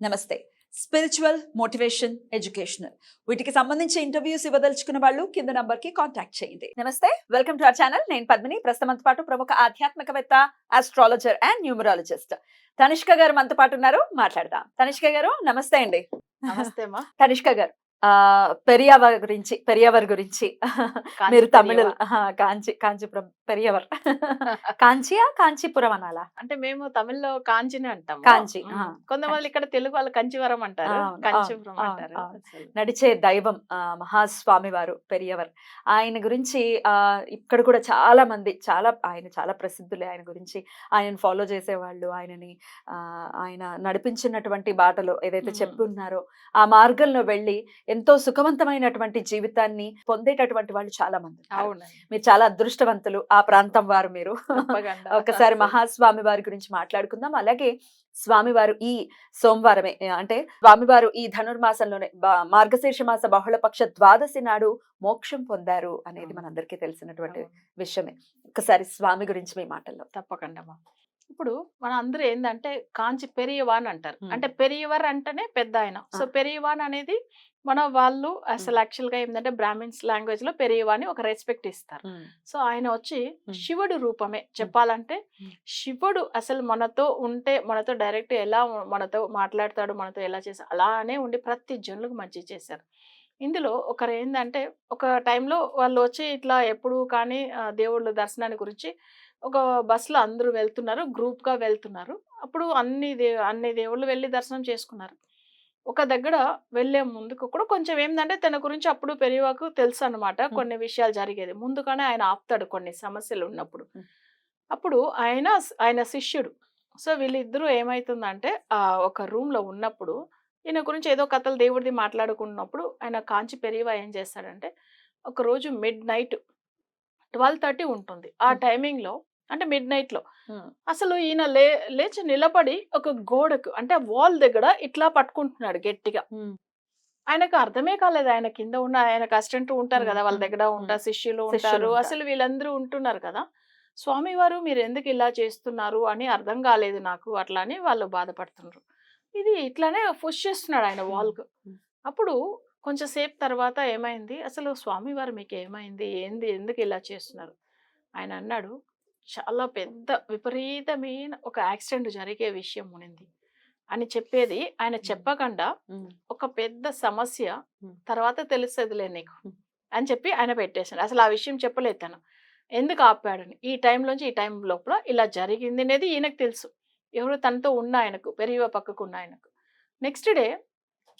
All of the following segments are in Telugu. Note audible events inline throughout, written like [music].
నమస్తే. స్పిరిచువల్ మోటివేషన్ ఎడ్యుకేషనల్ వీటికి సంబంధించి ఇంటర్వ్యూస్ ఇవ్వదలుచుకున్న వాళ్ళు కింద నంబర్కి కాంటాక్ట్ చేయండి. నమస్తే. వెల్కమ్ టు అవర్ ఛానల్ నేను పద్మిని. ప్రస్తుతం పాటు ప్రముఖ ఆధ్యాత్మికవేత్త ఆస్ట్రాలజర్ అండ్ న్యూమరాలజిస్ట్ తనిష్క గారు మనతో పాటు ఉన్నారు. మాట్లాడదాం. తనిష్క గారు నమస్తే అండి. నమస్తే [laughs] తనిష్క గారు ఆ పెరియావర్ గురించి పెరియావర్ గురించి. మీరు తమిళ కాంచి కాంచీపురం పెరియవర్ [laughs] కాంచియా కాంచీపురం అనాలా? అంటే మేము తమిళ్ళో కాంచిని అంటాం కాంచి. కొంతమంది ఇక్కడ తెలుగు వాళ్ళు కంచివరం అంటారు కంచిపురం అంటారు. నడిచే దైవం మహాస్వామి వారు పెరియవర్ ఆయన గురించి ఆ ఇక్కడ కూడా చాలా మంది చాలా ఆయన చాలా ప్రసిద్ధులే. ఆయన గురించి ఆయనను ఫాలో చేసేవాళ్ళు ఆయనని ఆయన నడిపించినటువంటి బాటలో ఏదైతే ఉన్నారో ఆ మార్గంలో వెళ్ళి ఎంతో సుఖవంతమైనటువంటి జీవితాన్ని పొందేటటువంటి వాళ్ళు చాలా మంది మీరు చాలా అదృష్టవంతులు. ఆ ప్రాంతం వారు మీరు. ఒకసారి మహాస్వామి వారి గురించి మాట్లాడుకుందాం అలాగే స్వామివారు ఈ సోమవారమే అంటే స్వామివారు ఈ ధనుర్మాసంలోనే మార్గశీర్ష మాస బహుళపక్ష ద్వాదశి నాడు మోక్షం పొందారు అనేది. మనందరికీ తెలిసినటువంటి విషయమే ఒకసారి స్వామి గురించి మీ మాటల్లో తప్పకుండా ఇప్పుడు మన అందరూ ఏంటంటే కాంచి పెరియవాన్ అంటారు. అంటే పెరియవర్ అంటేనే పెద్ద ఆయన సో ఆ. పెరియవాన్ అనేది మన వాళ్ళు అసలు యాక్చువల్గా ఏంటంటే బ్రాహ్మిన్స్ లాంగ్వేజ్లో పెరియవాని ఒక రెస్పెక్ట్ ఇస్తారు. సో ఆయన వచ్చి. శివుడు రూపమే చెప్పాలంటే. శివుడు అసలు మనతో ఉంటే మనతో డైరెక్ట్ ఎలా మనతో మాట్లాడతాడు మనతో ఎలా చేస్తాడు అలానే ఉండి ప్రతి జనులకు మంచి చేశారు. ఇందులో ఒకరు ఏంటంటే ఒక టైంలో వాళ్ళు వచ్చి ఇట్లా ఎప్పుడు కానీ దేవుళ్ళ దర్శనాన్ని గురించి ఒక బస్సులో అందరూ వెళ్తున్నారు గ్రూప్గా వెళ్తున్నారు. అప్పుడు అన్ని దే అన్ని దేవుళ్ళు వెళ్ళి దర్శనం చేసుకున్నారు. ఒక దగ్గర వెళ్ళే ముందుకు కూడా కొంచెం ఏంటంటే తన గురించి అప్పుడు పెరివాకు తెలుసు అనమాట కొన్ని విషయాలు జరిగేది. ముందుగానే ఆయన ఆపుతాడు కొన్ని సమస్యలు ఉన్నప్పుడు. అప్పుడు ఆయన ఆయన శిష్యుడు. సో వీళ్ళిద్దరూ ఏమవుతుందంటే ఆ ఒక room లో ఉన్నప్పుడు ఈయన గురించి ఏదో కథలు దేవుడిది మాట్లాడుకున్నప్పుడు ఆయన కాంచి పెరివా ఏం చేస్తాడంటే ఒక రోజు మిడ్ నైట్ ట్వెల్వ్ థర్టీ ఉంటుంది. ఆ. టైమింగ్లో అంటే మిడ్ నైట్లో అసలు ఈయన లే లేచి నిలబడి ఒక గోడకు అంటే వాల్ దగ్గర ఇట్లా పట్టుకుంటున్నాడు గట్టిగా. ఆయనకు అర్థమే కాలేదు. ఆయన కింద ఉన్న ఆయన అసిస్టెంట్ ఉంటారు కదా వాళ్ళ దగ్గర. ఉంటారు శిష్యులు ఉంటారు. అసలు వీళ్ళందరూ ఉంటున్నారు కదా. స్వామివారు మీరు ఎందుకు ఇలా చేస్తున్నారు అని అర్థం కాలేదు నాకు అట్లా అని వాళ్ళు బాధపడుతున్నారు ఇది ఇట్లానే పుష్ చేస్తున్నాడు ఆయన వాల్కు. అప్పుడు కొంచెం సేపు తర్వాత ఏమైంది? అసలు స్వామివారు మీకు ఏమైంది? ఏంది? ఎందుకు ఇలా చేస్తున్నారు? ఆయన అన్నాడు చాలా పెద్ద విపరీతమైన ఒక యాక్సిడెంట్ జరిగే విషయం ఉనింది అని చెప్పేది ఆయన చెప్పకుండా ఒక పెద్ద సమస్య. తర్వాత తెలుస్తుందిలే నీకు. అని చెప్పి ఆయన పెట్టేశాడు. అసలు ఆ విషయం చెప్పలేదు తను. ఎందుకు ఆపాడని? ఈ టైంలోంచి ఈ టైం లోపల ఇలా జరిగింది అనేది ఈయనకు తెలుసు. ఎవరు తనతో ఉన్న ఆయనకు పెరియవ పక్కకు ఉన్న ఆయనకు. నెక్స్ట్ డే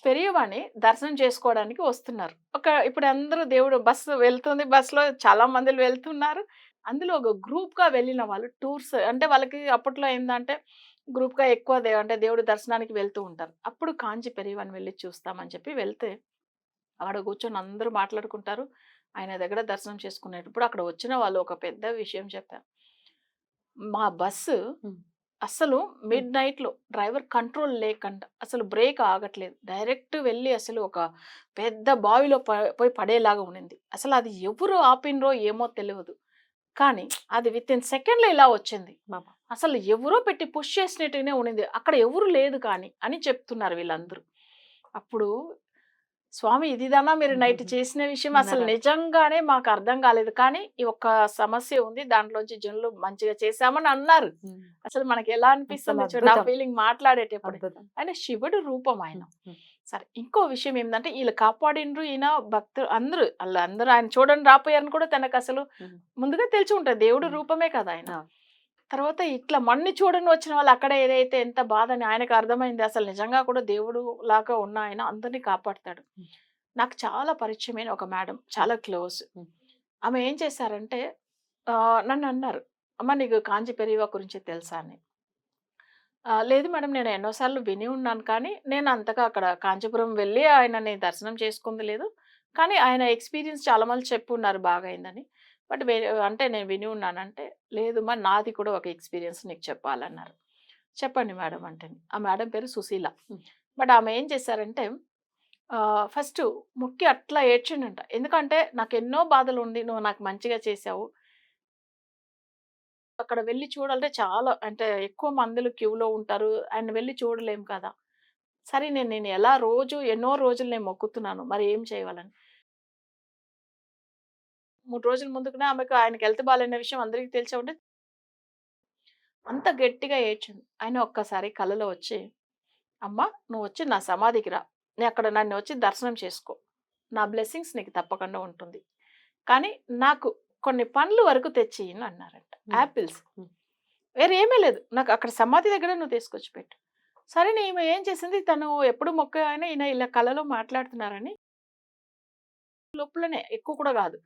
పెరియవాని దర్శనం చేసుకోవడానికి వస్తున్నారు. ఒక ఇప్పుడు అందరూ దేవుడు బస్సు వెళ్తుంది బస్సులో చాలా మంది వెళ్తున్నారు. అందులో ఒక గ్రూప్గా వెళ్ళిన వాళ్ళు టూర్స్ అంటే వాళ్ళకి అప్పట్లో ఏంటంటే గ్రూప్గా ఎక్కువ దే అంటే దేవుడి దర్శనానికి వెళ్తూ ఉంటారు. అప్పుడు కాంచి పెరియవాని వెళ్ళి చూస్తామని చెప్పి వెళ్తే అక్కడ కూర్చొని అందరూ మాట్లాడుకుంటారు. ఆయన దగ్గర దర్శనం చేసుకునేటప్పుడు అక్కడ వచ్చిన వాళ్ళు ఒక పెద్ద విషయం చెప్పారు మా బస్సు. అసలు మిడ్ నైట్లో డ్రైవర్ కంట్రోల్ లేకుండా అసలు బ్రేక్ ఆగట్లేదు. డైరెక్ట్ వెళ్ళి అసలు ఒక పెద్ద బావిలో ప- పోయి పడేలాగా ఉండింది. అసలు అది ఎవరు ఆపినరో ఏమో తెలియదు కానీ అది విత్ ఇన్ సెకండ్లో ఇలా వచ్చింది. అసలు ఎవరో పెట్టి పుష్ చేసినట్టుగానే ఉండింది అక్కడ ఎవరు లేదు కానీ అని చెప్తున్నారు వీళ్ళందరూ. అప్పుడు స్వామి ఇదిదానా మీరు నైట్. చేసిన విషయం? అసలు? నిజంగానే మాకు అర్థం కాలేదు. కానీ ఈ ఒక్క సమస్య ఉంది. దాంట్లోంచి జనులు మంచిగా చేశామని అన్నారు. అసలు మనకి ఎలా అనిపిస్తుంది నా. ఫీలింగ్ మాట్లాడేటప్పుడు. ఆయన శివుడు రూపం ఆయన. సరే ఇంకో విషయం ఏంటంటే వీళ్ళు కాపాడిండ్రు ఈయన భక్తులు అందరూ వాళ్ళు అందరూ ఆయన చూడండి రాపోయారని కూడా తనకు అసలు. ముందుగా తెలిసి ఉంటుంది దేవుడు. రూపమే కదా ఆయన. తర్వాత ఇట్లా మన్ని చూడని వచ్చిన వాళ్ళు అక్కడ ఏదైతే ఎంత బాధ అని ఆయనకు అర్థమైంది అసలు నిజంగా కూడా దేవుడు లాగా ఉన్న ఆయన అందరినీ కాపాడతాడు. నాకు చాలా పరిచయమైన ఒక మేడం చాలా క్లోజ్. ఆమె ఏం చేశారంటే నన్ను అన్నారు అమ్మ నీకు కాంచి పెరివా గురించి తెలుసా అని "ఆ, లేదు మేడం నేను ఎన్నోసార్లు విని ఉన్నాను కానీ నేను అంతగా అక్కడ కాంచీపురం వెళ్ళి ఆయనని దర్శనం చేసుకుంది లేదు. కానీ ఆయన ఎక్స్పీరియన్స్ చాలా మంది చెప్పున్నారు బాగా అయిందని. బట్ అంటే నేను విని ఉన్నానంటే లేదు మా నాది కూడా ఒక ఎక్స్పీరియన్స్ నీకు చెప్పాలన్నారు. చెప్పండి మేడం అంటే. ఆ మేడం పేరు సుశీల. బట్ ఆమె ఏం చేశారంటే ఫస్ట్ ముక్కి అట్లా ఏడ్చిండంట. ఎందుకంటే నాకు ఎన్నో బాధలు ఉంది నువ్వు నాకు మంచిగా చేసావు. అక్కడ వెళ్ళి చూడాలంటే చాలా అంటే ఎక్కువ మందులు క్యూలో ఉంటారు. ఆయన వెళ్ళి చూడలేం కదా! సరే నేను నేను ఎలా రోజు ఎన్నో రోజులు నేను మొక్కుతున్నాను. మరి ఏం చేయాలని? మూడు రోజుల ముందుకునే ఆమెకు ఆయనకి హెల్త్ బాగాలనే విషయం అందరికీ తెలిసే ఉంటే అంత గట్టిగా ఏడ్చింది. ఆయన ఒక్కసారి కళలో వచ్చి అమ్మ నువ్వు వచ్చి నా సమాధికి రా. నేను అక్కడ నన్ను వచ్చి దర్శనం చేసుకో. నా బ్లెస్సింగ్స్ నీకు తప్పకుండా ఉంటుంది. కానీ నాకు కొన్ని పండ్లు వరకు తెచ్చి అన్నారంట. యాపిల్స్. వేరే ఏమీ లేదు. నాకు అక్కడ సమాధి దగ్గర నువ్వు తీసుకొచ్చి పెట్టు. సరే ఈమె ఏం చేసింది? తను ఎప్పుడు మొక్క అయినా ఈయన ఇలా కళలో మాట్లాడుతున్నారని లోపలనే ఎక్కువ కూడా కాదు.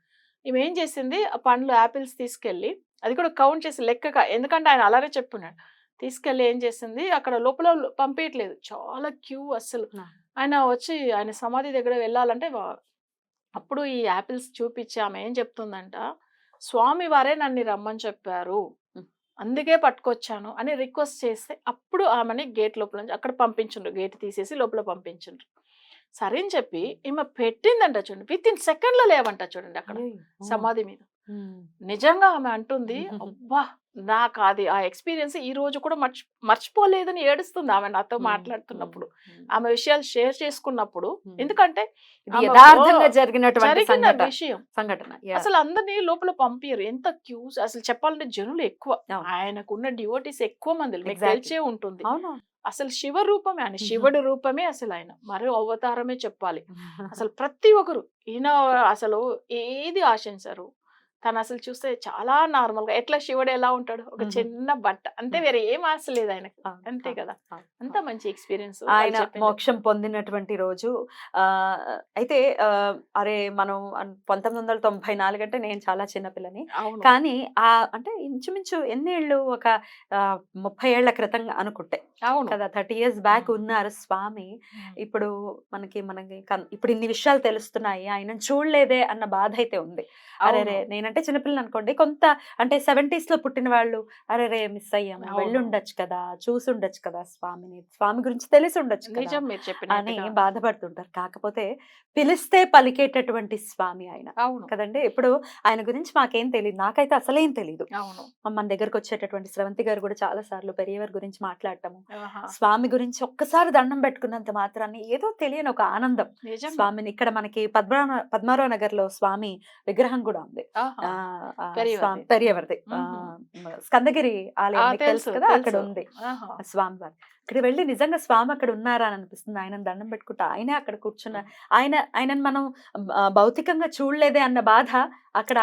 ఈమె ఏం చేసింది? ఆ పండ్లు యాపిల్స్ తీసుకెళ్ళి అది కూడా కౌంట్ చేసి లెక్కగా ఎందుకంటే ఆయన అలాగే చెప్పున్నాడు. తీసుకెళ్ళి ఏం చేసింది? అక్కడ లోపల పంపించట్లేదు చాలా క్యూ అస్సలు. ఆయన వచ్చి ఆయన సమాధి దగ్గర వెళ్ళాలంటే అప్పుడు ఈ యాపిల్స్ చూపించి ఆమె ఏం చెప్తుందంట. స్వామి వారే నన్ను రమ్మని చెప్పారు. అందుకే పట్టుకొచ్చాను అని రిక్వెస్ట్ చేస్తే అప్పుడు ఆమెని గేట్ లోపల నుంచి అక్కడ పంపించుండ్రు. గేట్ తీసేసి లోపల పంపించుండ్రు. సరే అని చెప్పి ఈమె పెట్టిందంట చూడండి. విత్ ఇన్ సెకండ్లో లేవంట చూడండి అక్కడ సమాధి మీద. నిజంగా ఆమె అంటుంది అబ్బా! నాకు అది ఆ ఎక్స్పీరియన్స్ ఈ రోజు కూడా మర్చి మర్చిపోలేదని ఏడుస్తుంది ఆమె నాతో మాట్లాడుతున్నప్పుడు. ఆమె విషయాలు షేర్ చేసుకున్నప్పుడు ఎందుకంటే యథార్థంగా జరిగినటువంటి విషయం. సంఘటన. అసలు అందరినీ లోపల పంపిరు ఎంత క్యూస్ అసలు చెప్పాలంటే జనులు ఎక్కువ. ఆయనకున్న డివోటీస్ ఎక్కువ మంది మీకు. తెలిసే ఉంటుంది. అసలు శివ రూపమే ఆయన. శివుడి రూపమే అసలు ఆయన. మరో అవతారమే చెప్పాలి. [laughs] అసలు ప్రతి ఒక్కరు ఈయన అసలు ఏది ఆశించరు. తను అసలు చూస్తే చాలా నార్మల్గా ఎట్లా శివుడు ఎలా ఉంటాడు? ఒక. చిన్న బట్ట. అంతే వేరే ఏం ఆశ లేదు ఆయనకి. అవును, అంతే కదా. అంత. మంచి ఎక్స్పీరియన్స్ ఆయన మోక్షం పొందినటువంటి రోజు. ఆ అయితే అరే మనం పంతొమ్మిది వందల తొంభై నాలుగు అంటే నేను చాలా చిన్నపిల్లని కానీ ఆ అంటే ఇంచుమించు ఎన్నేళ్ళు ఒక ముప్పై ఏళ్ళ క్రితం అనుకుంటే. అవును. కదా థర్టీ ఇయర్స్ బ్యాక్. ఉన్నారు స్వామి. ఇప్పుడు మనకి మనకి ఇప్పుడు ఇన్ని విషయాలు తెలుస్తున్నాయి. ఆయన చూడలేదే అన్న బాధ అయితే ఉంది. అరే రే నేనంటే చిన్నపిల్లలు అనుకోండి కొంత అంటే సెవెంటీస్లో పుట్టిన వాళ్ళు అరే రే మిస్ అయ్యాము. వెళ్ళి ఉండొచ్చు కదా చూసి ఉండొచ్చు కదా స్వామిని స్వామి గురించి తెలిసి ఉండొచ్చు అని బాధపడుతుంటారు. కాకపోతే పిలిస్తే పలికేటటువంటి స్వామి ఆయన కదండి. ఇప్పుడు ఆయన గురించి మాకేం తెలియదు నాకైతే అసలేం తెలియదు అవును. మన దగ్గరకు వచ్చేటటువంటి స్రవంతి గారు కూడా చాలా సార్లు పెరియవారి గురించి మాట్లాడటము. స్వామి గురించి ఒక్కసారి దండం పెట్టుకున్నంత మాత్రాన్ని ఏదో తెలియని ఒక ఆనందం స్వామిని. ఇక్కడ మనకి పద్మా పద్మారావు నగర్లో స్వామి విగ్రహం కూడా ఉంది. ఆ, స్కందగిరి ఆలయం తెలుసు కదా అక్కడ. ఉంది ఆహా. ఇక్కడ వెళ్ళి నిజంగా స్వామి అక్కడ ఉన్నారా అని అనిపిస్తుంది ఆయన దండం పెట్టుకుంటా ఆయనే అక్కడ కూర్చున్న ఆయన ఆయనను మనం భౌతికంగా చూడలేదే అన్న బాధ అక్కడ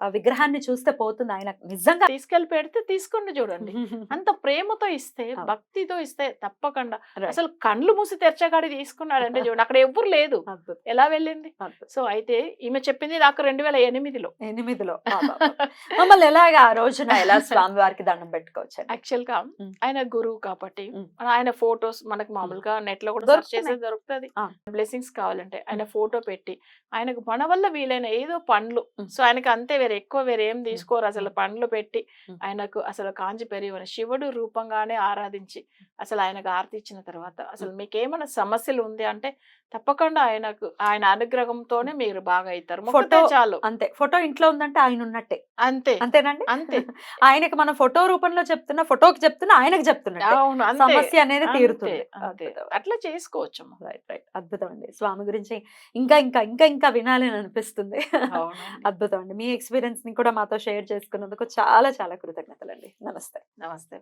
ఆ విగ్రహాన్ని చూస్తే పోతుంది ఆయన నిజంగా తీసుకెళ్ళి పెడితే తీసుకోండి చూడండి అంత ప్రేమతో ఇస్తే. భక్తితో ఇస్తే తప్పకుండా. అసలు కండ్లు మూసి తెరచగాడి తీసుకున్నాడంటే [laughs] చూడండి అక్కడ ఎవ్వరు లేదు ఎలా వెళ్ళింది. సో అయితే ఈమె చెప్పింది నాకు రెండు వేల ఎనిమిదిలో ఎనిమిదిలో. [laughs] మమ్మల్ని ఎలాగా ఆ రోజున ఎలా [laughs] స్వామి వారికి దండం పెట్టుకోవచ్చు యాక్చువల్గా. ఆయన గురువు కాబట్టి. ఆయన ఫోటోస్ మనకు మామూలుగా నెట్లో కూడా సెర్చ్ చేస్తే దొరుకుతున్నాయి. దొరుకుతుంది. బ్లెస్సింగ్స్ కావాలంటే ఆయన ఫోటో పెట్టి ఆయనకు మన వల్ల వీలైన ఏదో పండ్లు. సో ఆయనకి అంతే వేరే ఎక్కువ వేరే ఏం తీసుకోరు. అసలు పండ్లు పెట్టి. ఆయనకు అసలు కాంచి పెరిగిన శివుడు రూపంగానే ఆరాధించి అసలు ఆయనకు ఆరతి ఇచ్చిన తర్వాత అసలు మీకు ఏమైనా సమస్యలు ఉంది అంటే తప్పకుండా ఆయనకు ఆయన అనుగ్రహంతోనే మీరు బాగా అవుతారు ఫోటో- చాలు. అంతే. ఫోటో ఇంట్లో ఉందంటే ఆయన ఉన్నట్టే. అంతే. అంతేనండి? అంతే. [laughs] ఆయనకి మనం ఫోటో రూపంలో చెప్తున్నా ఫోటోకి చెప్తున్నా ఆయనకు చెప్తున్నట్టే. అవును. సమస్య అనేది తీరుతుంది. అట్లా చేసుకోవచ్చు రైట్ రైట్. అద్భుతం అండి స్వామి గురించి ఇంకా ఇంకా ఇంకా ఇంకా వినాలి అని అనిపిస్తుంది. అద్భుతం అండి మీ ఎక్స్పీరియన్స్ని కూడా మాతో షేర్ చేసుకున్నందుకు చాలా చాలా కృతజ్ఞతలు అండి నమస్తే. నమస్తే.